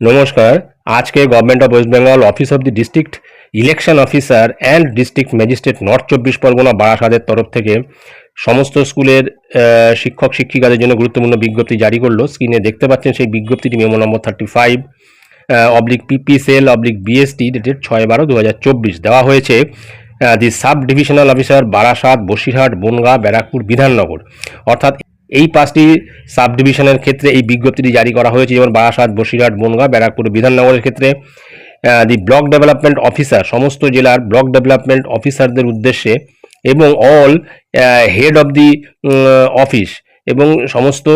নমস্কার, আজকে government of West Bengal office of the district election officer and district magistrate north চব্বিশ পরগনা বারাসাতের তরফ থেকে সমস্ত স্কুলের শিক্ষক শিক্ষিকাদের জন্য গুরুত্বপূর্ণ বিজ্ঞপ্তি জারি করল। স্ক্রিনে দেখতে পাচ্ছেন সেই বিজ্ঞপ্তিটি memo number thirty five oblique PP cell oblique BST dated ছয় বারো দু দেওয়া হয়েছে the sub divisional officer Barasat Basirhat Bangaon Barrackpore Bidhannagar অর্থাৎ এই পাঁচটি সাব ডিভিশনের ক্ষেত্রে এই বিজ্ঞপ্তিটি জারি করা হয়েছে, যেমন বারাসাত, বসিরহাট, বনগাঁ, ব্যারাকপুর, বিধাননগরের ক্ষেত্রে দি ব্লক ডেভেলপমেন্ট অফিসার, সমস্ত জেলার ব্লক ডেভেলপমেন্ট অফিসারদের উদ্দেশ্যে এবং all head of the office এবং সমস্ত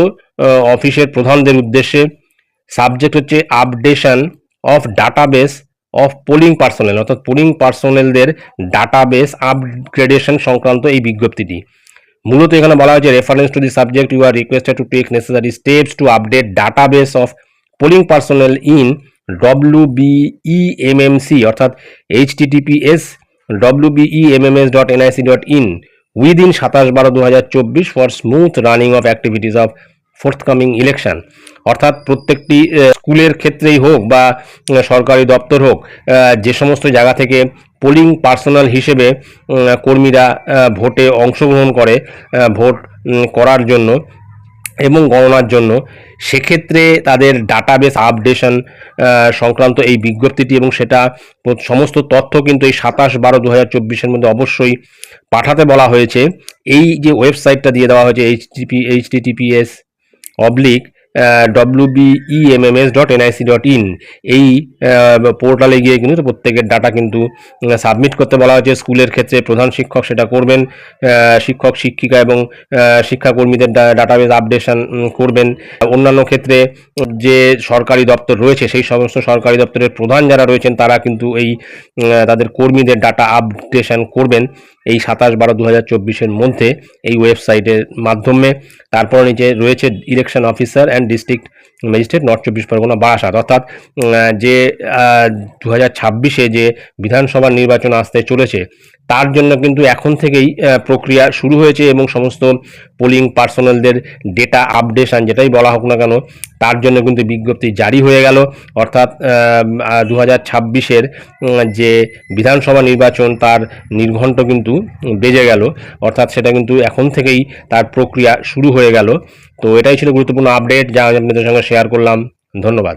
অফিসের প্রধানদের উদ্দেশ্যে সাবজেক্ট হচ্ছে updation of database of polling personnel, অর্থাৎ পোলিং পার্সোনেলদের ডাটাবেস আপগ্রেডেশন সংক্রান্ত এই বিজ্ঞপ্তিটি। মূলত এখানে বলা হয়েছে reference to the subject you are requested to take necessary steps to update database of polling personal in W BEMMC অর্থাৎ H TTPS W BEMMS dot NIC dot in within সাতাশ বারো দু হাজার চব্বিশ for smooth running of activities of forthcoming election অর্থাৎ প্রত্যেকটি স্কুলের ক্ষেত্রেই হোক বা সরকারি দপ্তর হোক যে সমস্ত জায়গা থেকে পোলিং পার্সোনাল হিসেবে কর্মীরা ভোটে অংশগ্রহণ করে ভোট করার জন্য এবং গণনার জন্য। সেক্ষেত্রে তাদের ডাটাবেস আপডেশন সংক্রান্ত এই বিজ্ঞপ্তিটি এবং সেটা সমস্ত তথ্য কিন্তু এই সাতাশ বারো দু হাজার চব্বিশের মধ্যে অবশ্যই পাঠাতে বলা হয়েছে। এই যে ওয়েবসাইটটা দিয়ে দেওয়া হয়েছে HTP HTTPS oblique W BEMMS dot NIC dot in এই পোর্টালে গিয়ে কিন্তু প্রত্যেকের ডাটা কিন্তু সাবমিট করতে বলা হয়েছে। স্কুলের ক্ষেত্রে প্রধান শিক্ষক সেটা করবেন শিক্ষক, শিক্ষিকা এবং শিক্ষাকর্মীদের ডাটাবেস আপডেশন করবেন। অন্যান্য ক্ষেত্রে যে সরকারি দপ্তর রয়েছে, সেই সমস্ত সরকারি দপ্তরের প্রধান যারা রয়েছেন, তারা কিন্তু এই তাদের কর্মীদের ডাটা আপডেশন করবেন। এই সাতাশ বারো দু হাজার চব্বিশের মধ্যে এই ওয়েবসাইটের মাধ্যমে। তারপর নিচে রয়েছে election officer and district magistrate north চব্বিশ পরগনা বারাসাত অর্থাৎ যে দু হাজার ছাব্বিশে যে বিধানসভা নির্বাচন আসতে চলেছে, তার জন্য কিন্তু এখন থেকেই প্রক্রিয়া শুরু হয়েছে এবং সমস্ত পোলিং পার্সোনালদের ডেটা আপডেশন যেটাই বলা হোক না কেন তার জন্য কিন্তু বিজ্ঞপ্তি জারি হয়ে গেল। অর্থাৎ দু হাজার ছাব্বিশের যে বিধানসভা নির্বাচন তার নির্ঘণ্ট কিন্তু বেজে গেল। অর্থাৎ সেটা কিন্তু এখন থেকেই তার প্রক্রিয়া শুরু হয়ে গেল। তো এটাই ছিল গুরুত্বপূর্ণ আপডেট যা আমি আপনাদের সঙ্গে শেয়ার করলাম। ধন্যবাদ।